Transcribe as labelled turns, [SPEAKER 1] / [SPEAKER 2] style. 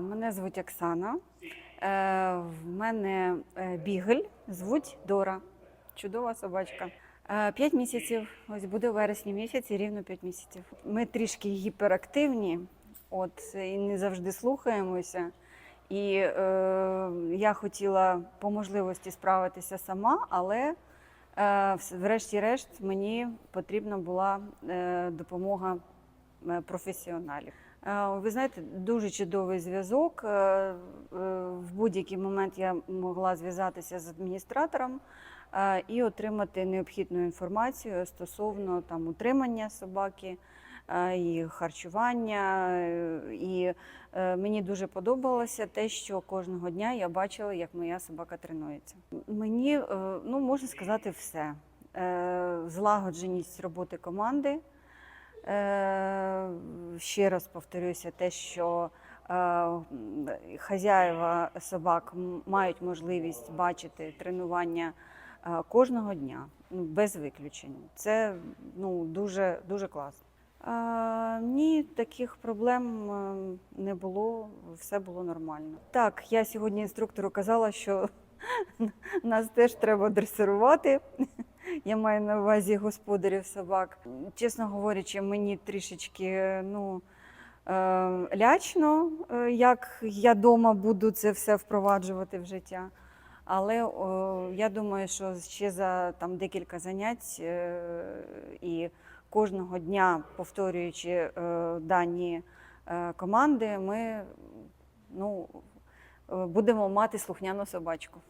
[SPEAKER 1] Мене звуть Оксана. Е, В мене е, бігель, звуть Дора. Чудова собачка. Е, П'ять місяців, ось буде у вересні місяці, рівно п'ять місяців. Ми трішки гіперактивні, от і не завжди слухаємося. І е, я хотіла по можливості справитися сама, але е, врешті-решт мені потрібна була е, допомога професіоналів. Е, Ви знаєте, дуже чудовий зв'язок. Е, е, В будь-який момент я могла зв'язатися з адміністратором і отримати необхідну інформацію стосовно там утримання собаки. І харчування, і мені дуже подобалося те, що кожного дня я бачила, як моя собака тренується. Мені ну можна сказати все: злагодженість роботи команди. Е, Ще раз повторюся, те, що е, хазяїва собак мають можливість бачити тренування е, кожного дня, ну, без виключень. Це ну, дуже, дуже класно. Е, ні, таких проблем не було, все було нормально. Так, я сьогодні інструктору казала, що нас теж треба дресирувати. Я маю на увазі господарів собак. Чесно говорячи, мені трішечки ну, е, лячно, е, як я вдома буду це все впроваджувати в життя. Але я думаю, що ще за там, декілька занять е, і кожного дня повторюючи дані команди, ми ну, будемо мати слухняну собачку.